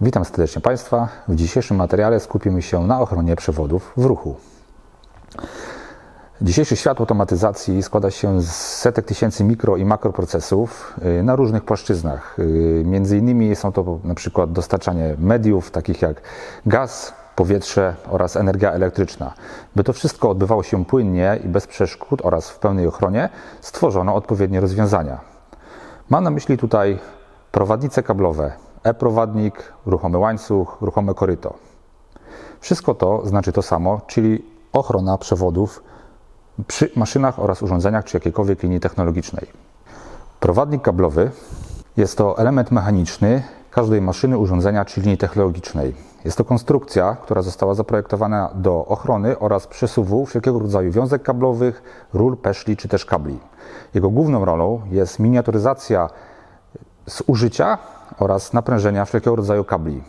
Witam serdecznie Państwa. W dzisiejszym materiale skupimy się na ochronie przewodów w ruchu. Dzisiejszy świat automatyzacji składa się z setek tysięcy mikro i makroprocesów y, na różnych płaszczyznach. Y, Między innymi są to na przykład dostarczanie mediów takich jak gaz, powietrze oraz energia elektryczna. By to wszystko odbywało się płynnie i bez przeszkód oraz w pełnej ochronie, stworzono odpowiednie rozwiązania. Mam na myśli tutaj prowadnice kablowe, e-prowadnik, ruchomy łańcuch, ruchome koryto. Wszystko to znaczy to samo, czyli ochrona przewodów przy maszynach oraz urządzeniach czy jakiejkolwiek linii technologicznej. Prowadnik kablowy jest to element mechaniczny każdej maszyny, urządzenia czy linii technologicznej. Jest to konstrukcja, która została zaprojektowana do ochrony oraz przesuwu wszelkiego rodzaju wiązek kablowych, rur, peszli czy też kabli. Jego główną rolą jest miniaturyzacja zużycia oraz naprężenia wszelkiego rodzaju kabli.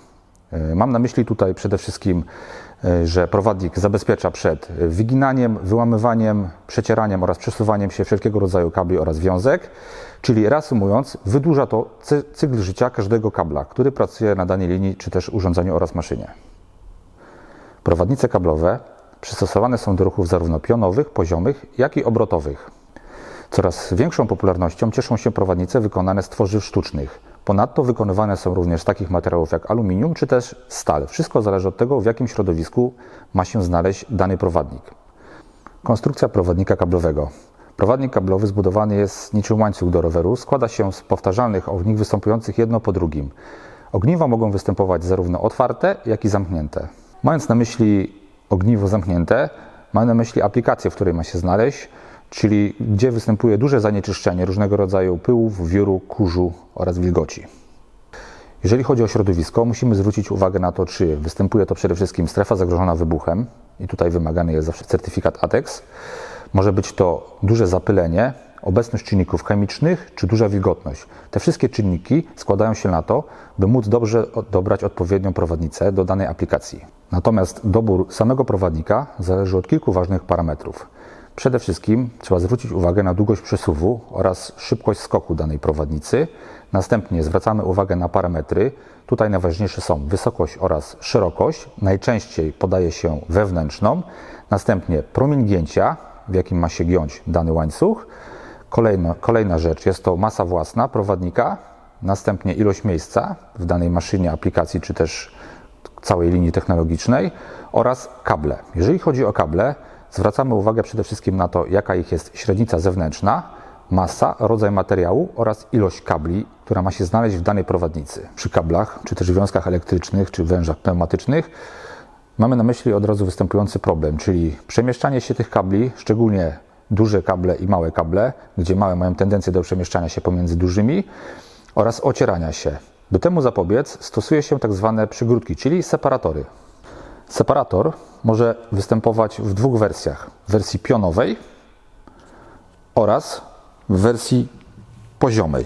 E, Mam na myśli tutaj przede wszystkim, e, że prowadnik zabezpiecza przed wyginaniem, wyłamywaniem, przecieraniem oraz przesuwaniem się wszelkiego rodzaju kabli oraz wiązek, czyli reasumując, wydłuża to cy- cykl życia każdego kabla, który pracuje na danej linii czy też urządzeniu oraz maszynie. Prowadnice kablowe przystosowane są do ruchów zarówno pionowych, poziomych, jak i obrotowych. Coraz większą popularnością cieszą się prowadnice wykonane z tworzyw sztucznych. Ponadto wykonywane są również z takich materiałów jak aluminium czy też stal. Wszystko zależy od tego, w jakim środowisku ma się znaleźć dany prowadnik. Konstrukcja prowadnika kablowego. Prowadnik kablowy zbudowany jest niczym łańcuch do roweru. Składa się z powtarzalnych ogniw występujących jedno po drugim. Ogniwa mogą występować zarówno otwarte, jak i zamknięte. Mając na myśli ogniwo zamknięte, mam na myśli aplikację, w której ma się znaleźć, czyli gdzie występuje duże zanieczyszczenie różnego rodzaju pyłów, wióru, kurzu oraz wilgoci. Jeżeli chodzi o środowisko, musimy zwrócić uwagę na to, czy występuje to przede wszystkim strefa zagrożona wybuchem, i tutaj wymagany jest zawsze certyfikat ATEX. Może być to duże zapylenie, obecność czynników chemicznych czy duża wilgotność. Te wszystkie czynniki składają się na to, by móc dobrze dobrać odpowiednią prowadnicę do danej aplikacji. Natomiast dobór samego prowadnika zależy od kilku ważnych parametrów. Przede wszystkim trzeba zwrócić uwagę na długość przesuwu oraz szybkość skoku danej prowadnicy. Następnie zwracamy uwagę na parametry. Tutaj najważniejsze są wysokość oraz szerokość. Najczęściej podaje się wewnętrzną. Następnie promień gięcia, w jakim ma się giąć dany łańcuch. Kolejno, kolejna rzecz jest to masa własna prowadnika. Następnie ilość miejsca w danej maszynie, aplikacji czy też całej linii technologicznej oraz kable. Jeżeli chodzi o kable, zwracamy uwagę przede wszystkim na to, jaka ich jest średnica zewnętrzna, masa, rodzaj materiału oraz ilość kabli, która ma się znaleźć w danej prowadnicy. Przy kablach, czy też wiązkach elektrycznych, czy wężach pneumatycznych, mamy na myśli od razu występujący problem, czyli przemieszczanie się tych kabli, szczególnie duże kable i małe kable, gdzie małe mają tendencję do przemieszczania się pomiędzy dużymi oraz ocierania się. By temu zapobiec, stosuje się tak zwane przygródki, czyli separatory. Separator może występować w dwóch wersjach: w wersji pionowej oraz w wersji poziomej.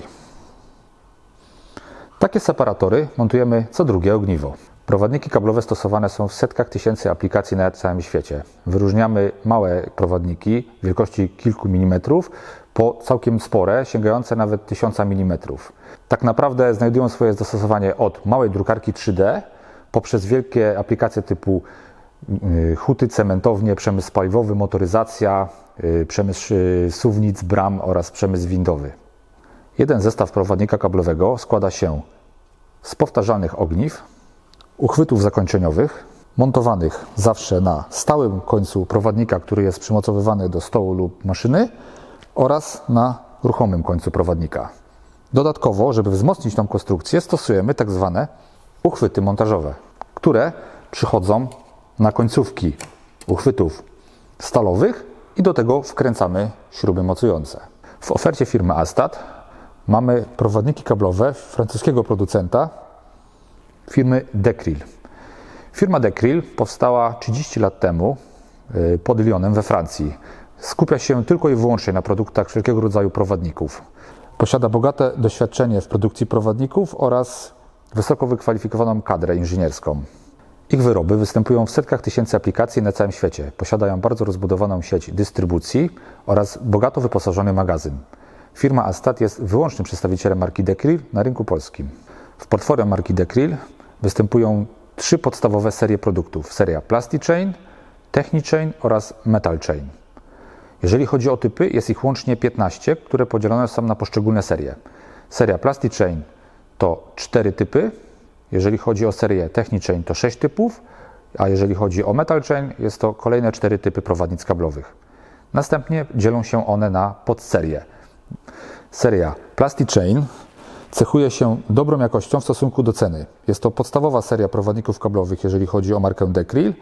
Takie separatory montujemy co drugie ogniwo. Prowadniki kablowe stosowane są w setkach tysięcy aplikacji na całym świecie. Wyróżniamy małe prowadniki wielkości kilku milimetrów po całkiem spore, sięgające nawet tysiąca milimetrów. Tak naprawdę znajdują swoje zastosowanie od małej drukarki 3D poprzez wielkie aplikacje typu y, huty, cementownie, przemysł paliwowy, motoryzacja, y, przemysł y, suwnic, bram oraz przemysł windowy. Jeden zestaw prowadnika kablowego składa się z powtarzalnych ogniw, uchwytów zakończeniowych, montowanych zawsze na stałym końcu prowadnika, który jest przymocowywany do stołu lub maszyny oraz na ruchomym końcu prowadnika. Dodatkowo, żeby wzmocnić tą konstrukcję, stosujemy tak zwane uchwyty montażowe, które przychodzą na końcówki uchwytów stalowych i do tego wkręcamy śruby mocujące. W ofercie firmy Alstat mamy prowadniki kablowe francuskiego producenta firmy Decril. Firma Decril powstała 30 lat temu y, pod Lyonem we Francji. Skupia się tylko i wyłącznie na produktach wszelkiego rodzaju prowadników. Posiada bogate doświadczenie w produkcji prowadników oraz wysoko wykwalifikowaną kadrę inżynierską. Ich wyroby występują w setkach tysięcy aplikacji na całym świecie. Posiadają bardzo rozbudowaną sieć dystrybucji oraz bogato wyposażony magazyn. Firma Astat jest wyłącznym przedstawicielem marki Decril na rynku polskim. W portfolio marki Decril występują trzy podstawowe serie produktów. Seria Plastichain, Technichain oraz Metal Chain. Jeżeli chodzi o typy, jest ich łącznie 15, które podzielone są na poszczególne serie. Seria Plastichain to 4 typy, jeżeli chodzi o serię Technichain to 6 typów, a jeżeli chodzi o Metal Chain jest to kolejne 4 typy prowadnic kablowych. Następnie dzielą się one na podserie. Seria Plastichain cechuje się dobrą jakością w stosunku do ceny. Jest to podstawowa seria prowadników kablowych, jeżeli chodzi o markę Decril.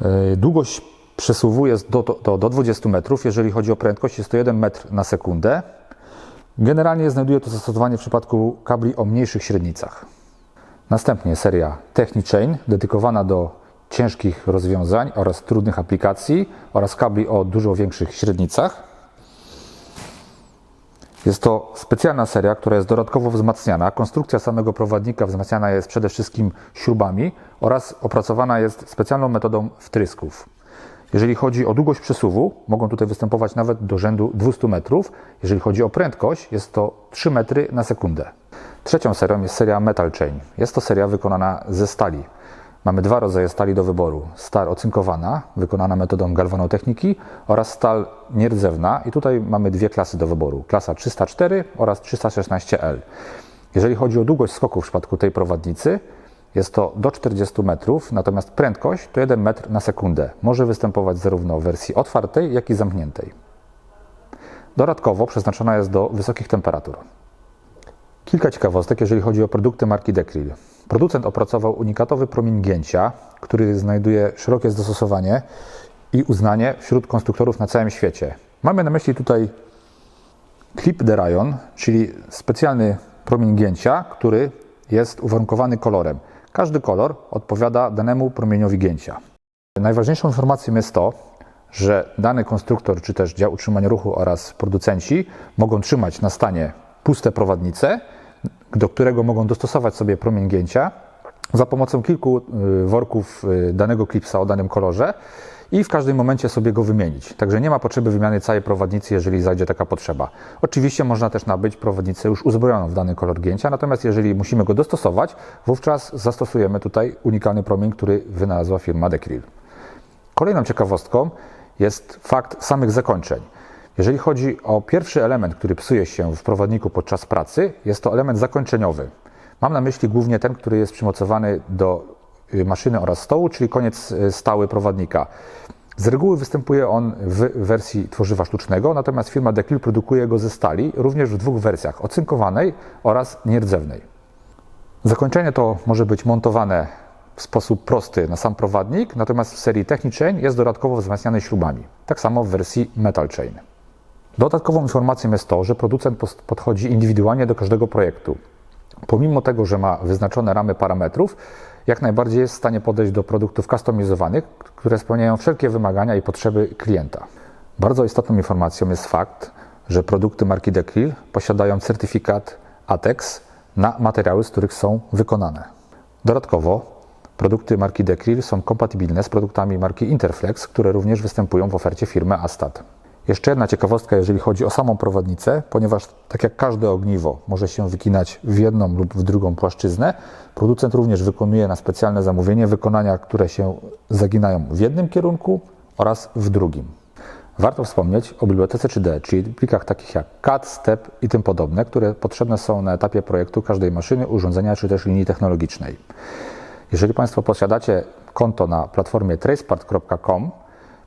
Yy, Długość przesuwu jest do, do, do 20 metrów. Jeżeli chodzi o prędkość, jest to 1 metr na sekundę. Generalnie znajduje to zastosowanie w przypadku kabli o mniejszych średnicach. Następnie seria Technichain, dedykowana do ciężkich rozwiązań oraz trudnych aplikacji oraz kabli o dużo większych średnicach. Jest to specjalna seria, która jest dodatkowo wzmacniana. Konstrukcja samego prowadnika wzmacniana jest przede wszystkim śrubami oraz opracowana jest specjalną metodą wtrysków. Jeżeli chodzi o długość przesuwu, mogą tutaj występować nawet do rzędu 200 metrów. Jeżeli chodzi o prędkość, jest to 3 metry na sekundę. Trzecią serią jest seria Metal Chain. Jest to seria wykonana ze stali. Mamy dwa rodzaje stali do wyboru. Stal ocynkowana, wykonana metodą galwanotechniki oraz stal nierdzewna. I tutaj mamy dwie klasy do wyboru. Klasa 304 oraz 316L. Jeżeli chodzi o długość skoku w przypadku tej prowadnicy, jest to do 40 metrów, natomiast prędkość to 1 metr na sekundę. Może występować zarówno w wersji otwartej, jak i zamkniętej. Dodatkowo przeznaczona jest do wysokich temperatur. Kilka ciekawostek, jeżeli chodzi o produkty marki Decril. Producent opracował unikatowy promień gięcia, który znajduje szerokie zastosowanie i uznanie wśród konstruktorów na całym świecie. Mamy na myśli tutaj Clip de Rayon, czyli specjalny promień gięcia, który jest uwarunkowany kolorem. Każdy kolor odpowiada danemu promieniowi gięcia. Najważniejszą informacją jest to, że dany konstruktor, czy też dział utrzymania ruchu oraz producenci mogą trzymać na stanie puste prowadnice, do którego mogą dostosować sobie promień gięcia za pomocą kilku y, worków y, danego klipsa o danym kolorze i w każdym momencie sobie go wymienić. Także nie ma potrzeby wymiany całej prowadnicy, jeżeli zajdzie taka potrzeba. Oczywiście można też nabyć prowadnicę już uzbrojoną w dany kolor gięcia, natomiast jeżeli musimy go dostosować, wówczas zastosujemy tutaj unikalny promień, który wynalazła firma Decril. Kolejną ciekawostką jest fakt samych zakończeń. Jeżeli chodzi o pierwszy element, który psuje się w prowadniku podczas pracy, jest to element zakończeniowy. Mam na myśli głównie ten, który jest przymocowany do maszyny oraz stołu, czyli koniec y, stały prowadnika. Z reguły występuje on w wersji tworzywa sztucznego, natomiast firma Decril produkuje go ze stali, również w dwóch wersjach, ocynkowanej oraz nierdzewnej. Zakończenie to może być montowane w sposób prosty na sam prowadnik, natomiast w serii Technichain jest dodatkowo wzmacniany śrubami. Tak samo w wersji Metal Chain. Dodatkową informacją jest to, że producent podchodzi indywidualnie do każdego projektu. Pomimo tego, że ma wyznaczone ramy parametrów, jak najbardziej jest w stanie podejść do produktów customizowanych, które spełniają wszelkie wymagania i potrzeby klienta. Bardzo istotną informacją jest fakt, że produkty marki Decril posiadają certyfikat ATEX na materiały, z których są wykonane. Dodatkowo produkty marki Decril są kompatybilne z produktami marki Interflex, które również występują w ofercie firmy Astat. Jeszcze jedna ciekawostka, jeżeli chodzi o samą prowadnicę, ponieważ tak jak każde ogniwo może się wykinać w jedną lub w drugą płaszczyznę, producent również wykonuje na specjalne zamówienie wykonania, które się zaginają w jednym kierunku oraz w drugim. Warto wspomnieć o bibliotece 3D, czyli plikach takich jak CAD, STEP i tym podobne, które potrzebne są na etapie projektu każdej maszyny, urządzenia czy też linii technologicznej. Jeżeli Państwo posiadacie konto na platformie tracepart.com,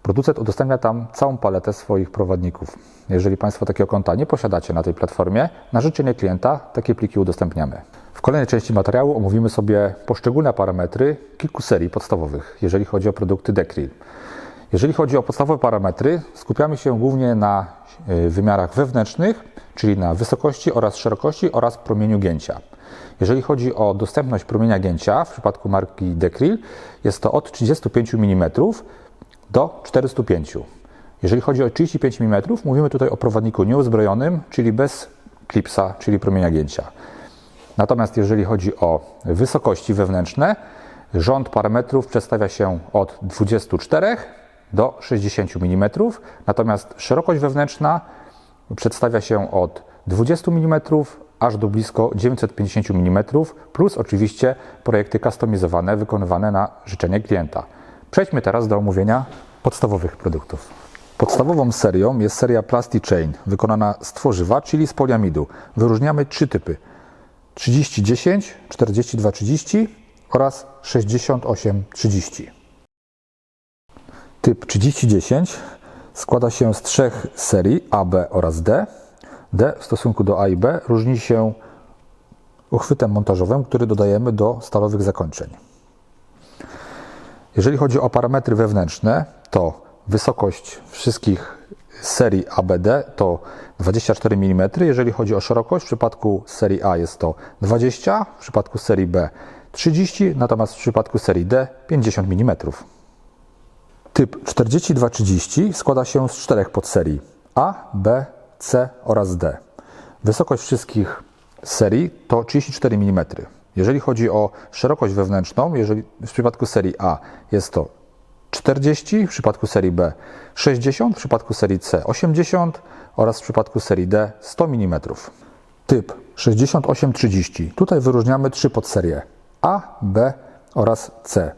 producent udostępnia tam całą paletę swoich prowadników. Jeżeli Państwo takiego konta nie posiadacie na tej platformie, na życzenie klienta takie pliki udostępniamy. W kolejnej części materiału omówimy sobie poszczególne parametry kilku serii podstawowych, jeżeli chodzi o produkty Decril. Jeżeli chodzi o podstawowe parametry, skupiamy się głównie na y, wymiarach wewnętrznych, czyli na wysokości oraz szerokości oraz promieniu gięcia. Jeżeli chodzi o dostępność promienia gięcia w przypadku marki Decril, jest to od 35 mm do 405. Jeżeli chodzi o 35 mm, mówimy tutaj o prowadniku nieuzbrojonym, czyli bez klipsa, czyli promienia gięcia. Natomiast jeżeli chodzi o wysokości wewnętrzne, rząd parametrów przedstawia się od 24 do 60 mm, natomiast szerokość wewnętrzna przedstawia się od 20 mm aż do blisko 950 mm, plus oczywiście projekty customizowane wykonywane na życzenie klienta. Przejdźmy teraz do omówienia podstawowych produktów. Podstawową serią jest seria Plastichain, wykonana z tworzywa, czyli z poliamidu. Wyróżniamy trzy typy: 3010, 4230 oraz 6830. Typ 3010 składa się z trzech serii A, B oraz D. D w stosunku do A i B różni się uchwytem montażowym, który dodajemy do stalowych zakończeń. Jeżeli chodzi o parametry wewnętrzne, to wysokość wszystkich serii ABD to 24 mm. Jeżeli chodzi o szerokość, w przypadku serii A jest to 20, w przypadku serii B 30, natomiast w przypadku serii D 50 mm. Typ 4230 składa się z czterech podserii A, B, C oraz D. Wysokość wszystkich serii to 34 mm. Jeżeli chodzi o szerokość wewnętrzną, jeżeli w przypadku serii A jest to 40, w przypadku serii B 60, w przypadku serii C 80 oraz w przypadku serii D 100 mm. Typ 6830. Tutaj wyróżniamy trzy podserie A, B oraz C.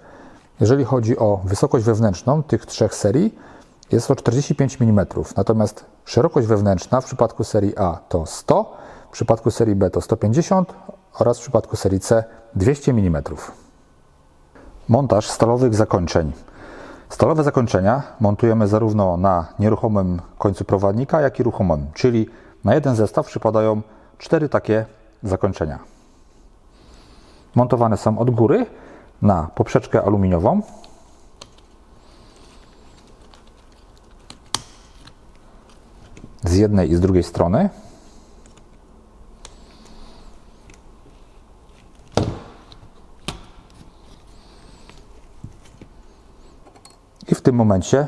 Jeżeli chodzi o wysokość wewnętrzną tych trzech serii, jest to 45 mm. Natomiast szerokość wewnętrzna w przypadku serii A to 100, w przypadku serii B to 150 oraz w przypadku serii C 200 mm. Montaż stalowych zakończeń. Stalowe zakończenia montujemy zarówno na nieruchomym końcu prowadnika, jak i ruchomym, czyli na jeden zestaw przypadają cztery takie zakończenia. Montowane są od góry na poprzeczkę aluminiową. Z jednej i z drugiej strony. I w tym momencie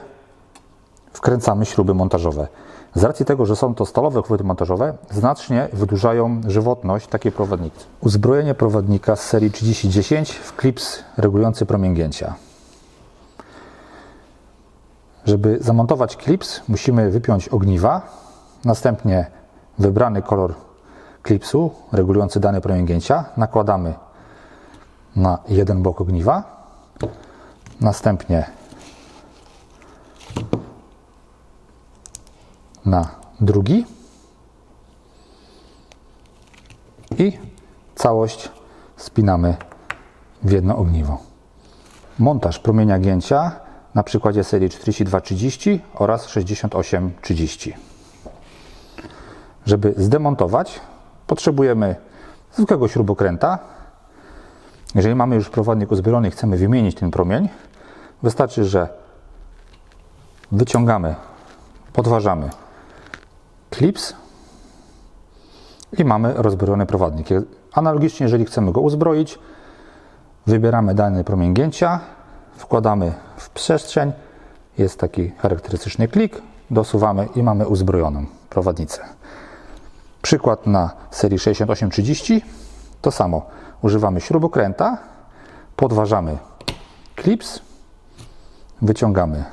wkręcamy śruby montażowe. Z racji tego, że są to stalowe uchwyty montażowe, znacznie wydłużają żywotność takiej prowadnicy. Uzbrojenie prowadnika z serii 3010 w klips regulujący promięknięcia. Żeby zamontować klips, musimy wypiąć ogniwa, następnie wybrany kolor klipsu regulujący dane promięknięcia nakładamy na jeden bok ogniwa, następnie na drugi i całość spinamy w jedno ogniwo. Montaż promienia gięcia na przykładzie serii 4230 oraz 6830. Żeby zdemontować, potrzebujemy zwykłego śrubokręta. Jeżeli mamy już prowadnik uzbrojony i chcemy wymienić ten promień, wystarczy, że wyciągamy, podważamy klips i mamy rozbrojony prowadnik. Analogicznie, jeżeli chcemy go uzbroić, wybieramy dany promień gięcia, wkładamy w przestrzeń, jest taki charakterystyczny klik, dosuwamy i mamy uzbrojoną prowadnicę. Przykład na serii 6830 to samo. Używamy śrubokręta, podważamy klips, wyciągamy.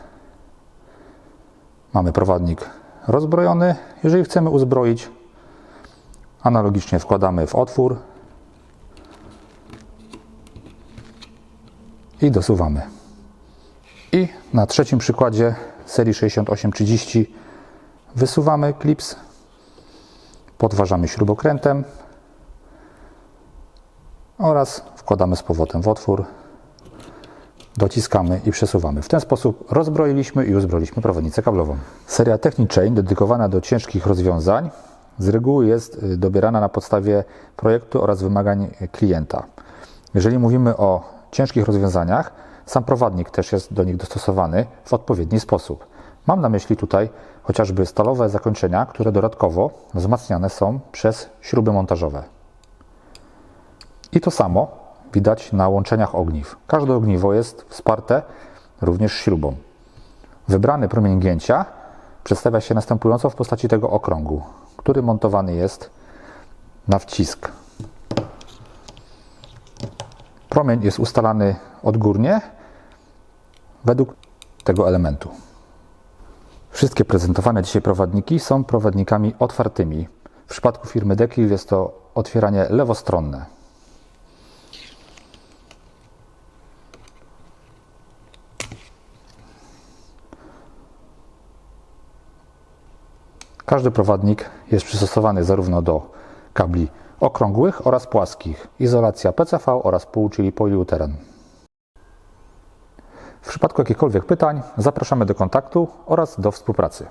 Mamy prowadnik rozbrojony. Jeżeli chcemy uzbroić, analogicznie wkładamy w otwór i dosuwamy. I na trzecim przykładzie serii 6830 wysuwamy klips, podważamy śrubokrętem oraz wkładamy z powrotem w otwór, dociskamy i przesuwamy. W ten sposób rozbroiliśmy i uzbroiliśmy prowadnicę kablową. Seria Technichain dedykowana do ciężkich rozwiązań z reguły jest y, dobierana na podstawie projektu oraz wymagań klienta. Jeżeli mówimy o ciężkich rozwiązaniach, sam prowadnik też jest do nich dostosowany w odpowiedni sposób. Mam na myśli tutaj chociażby stalowe zakończenia, które dodatkowo wzmacniane są przez śruby montażowe. I to samo widać na łączeniach ogniw. Każde ogniwo jest wsparte również śrubą. Wybrany promień gięcia przedstawia się następująco w postaci tego okrągu, który montowany jest na wcisk. Promień jest ustalany odgórnie według tego elementu. Wszystkie prezentowane dzisiaj prowadniki są prowadnikami otwartymi. W przypadku firmy Dekil jest to otwieranie lewostronne. Każdy prowadnik jest przystosowany zarówno do kabli okrągłych oraz płaskich. Izolacja PCV oraz pół, czyli poliuteran. W przypadku jakichkolwiek pytań zapraszamy do kontaktu oraz do współpracy.